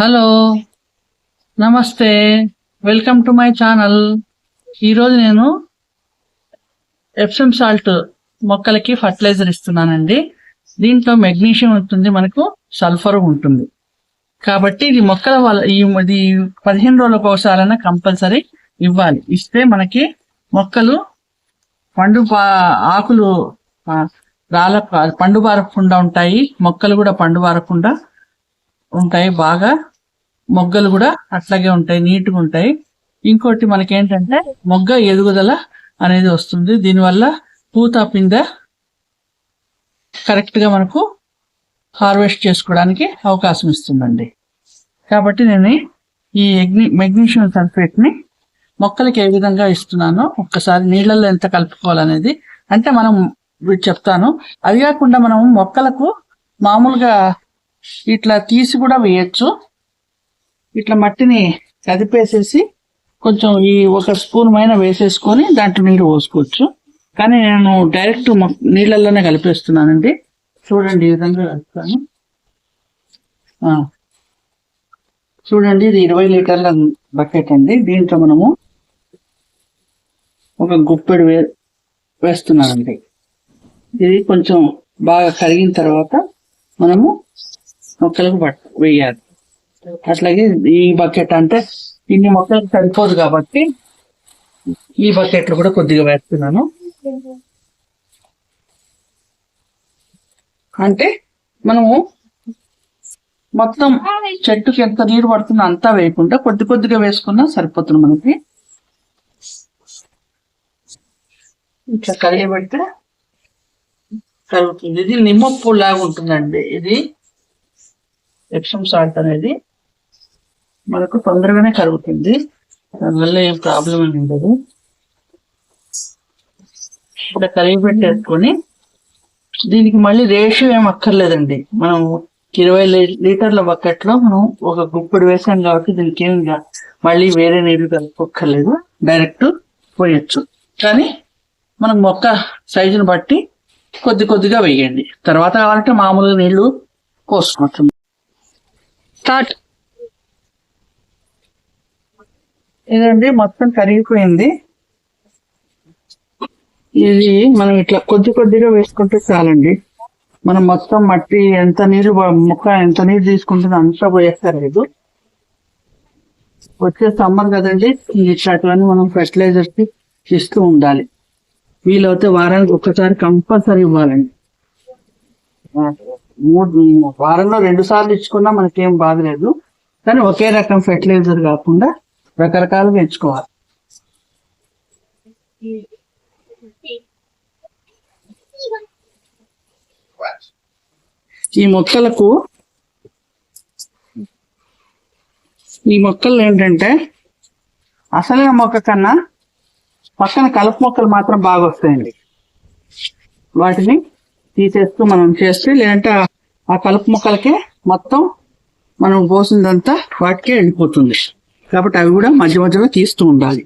Hello. నమస్తే. Welcome to my channel. ఈరోజు నేను ఎప్సమ్ సాల్ట్ మొక్కలకి ఫర్టిలైజర్ ఇస్తున్నానండి. దీంట్లో మెగ్నీషియం ఉంటుంది మనకు సల్ఫర్ ఉంటుంది. కాబట్టి ఇది మొక్కల వల్ల ఈ ఇది పదిహేను రోజులకు ఒకసారైనా కంపల్సరీ ఇవ్వాలి. ఇస్తే మనకి మొక్కలు పండు పా- ఆకులు ఆ, రాల పండు బారకుండా ఉంటాయి. మొక్కలు కూడా పండు బారకుండా ఉంటాయి. బాగా మొగ్గలు కూడా అట్లాగే ఉంటాయి. నీట్గా ఉంటాయి. ఇంకోటి మనకి ఏంటంటే మొగ్గ ఎదుగుదల అనేది వస్తుంది. దీనివల్ల పూత పింద కరెక్ట్గా మనకు హార్వెస్ట్ చేసుకోవడానికి అవకాశం ఇస్తుందండి. కాబట్టి నేను ఈ ఎగ్ని మెగ్నీషియం సల్ఫేట్ని మొక్కలకి ఏ విధంగా ఇస్తున్నానో ఒక్కసారి నీళ్ళల్లో ఎంత కలుపుకోవాలనేది అంటే మనం చెప్తాను. అది కాకుండా మనం మొక్కలకు మామూలుగా ఇట్లా తీసి కూడా వేయచ్చు. ఇట్లా మట్టిని కదిపేసేసి కొంచెం ఈ ఒక స్పూన్ పైన వేసేసుకొని దాంట్లో నీళ్ళు పోసుకోవచ్చు. కానీ నేను డైరెక్ట్ నీళ్ళల్లోనే కలిపేస్తున్నానండి. చూడండి ఈ విధంగా కలుపుతాను. చూడండి ఇది ఇరవై లీటర్ల బకెట్ అండి. దీంట్లో మనము ఒక గుప్పెడు వే వేస్తున్నానండి. ఇది కొంచెం బాగా కరిగిన తర్వాత మనము మొక్కలకు వేయాలి. అట్లాగే ఈ బకెట్ అంటే ఇన్ని మొక్కలకు సరిపోదు కాబట్టి ఈ బకెట్లు కూడా కొద్దిగా వేస్తున్నాను. అంటే మనము మొత్తం చెట్టుకి ఎంత నీరు పడుతుందో అంతా వేయకుండా కొద్ది కొద్దిగా వేసుకున్నా సరిపోతుంది మనకి. ఇట్లా కరిగబెడితే కరుగుతుంది ఇది నిమ్మప్పు లాగా ఉంటుందండి. ఇది ఎప్సమ్ సాల్ట్ అనేది మనకు తొందరగానే కరుగుతుంది దానివల్ల ఏం ప్రాబ్లం ఏమి ఉండదు. ఇప్పుడు కరిగి పెట్టేసుకొని దీనికి మళ్ళీ రేషియో ఏం అక్కర్లేదండి. మనం ఇరవై లీటర్ల బకెట్లో మనం ఒక గుప్పెడు వేసాం కాబట్టి దీనికి ఏం మళ్ళీ వేరే నీళ్ళు కలుపుకోక్కర్లేదు. డైరెక్ట్ పోయొచ్చు. కానీ మనం మొక్క సైజుని బట్టి కొద్ది కొద్దిగా వేయండి. తర్వాత కావాలంటే మామూలుగా నీళ్ళు పోసుకోవచ్చు. స్టార్ట్. ఇదండి మొత్తం కరిగిపోయింది. ఇది మనం ఇట్లా కొద్ది కొద్దిగా వేసుకుంటే చాలండి. మనం మొత్తం మట్టి ఎంత నీరు ముక్క ఎంత నీరు తీసుకుంటుందో అంతా పోయేస్తారు వచ్చే సమ్మర్ కదండి ఇట్లాంటివన్నీ మనం ఫెర్టిలైజర్స్ ఇస్తూ ఉండాలి. వీలైతే వారానికి ఒక్కసారి కంపల్సరీ ఇవ్వాలండి. మూడు వారంలో రెండు సార్లు ఇచ్చుకున్నా మనకేం బాధ లేదు. కానీ ఒకే రకం ఫెర్టిలైజర్ కాకుండా రకరకాలుగా ఎంచుకోవాలి ఈ మొక్కలకు ఈ మొక్కలు ఏంటంటే అసలైన మొక్క కన్నా పక్కన కలుపు మొక్కలు మాత్రం బాగా వస్తాయండి. వాటిని తీసేస్తూ మనం చేస్తే లేదంటే ఆ- కలుపు మొక్కలకే మొత్తం మనం పోసిందంతా వాటికే వెళ్ళిపోతుంది కాబట్టి అవి కూడా మధ్య మధ్యలో తీస్తూ ఉండాలి.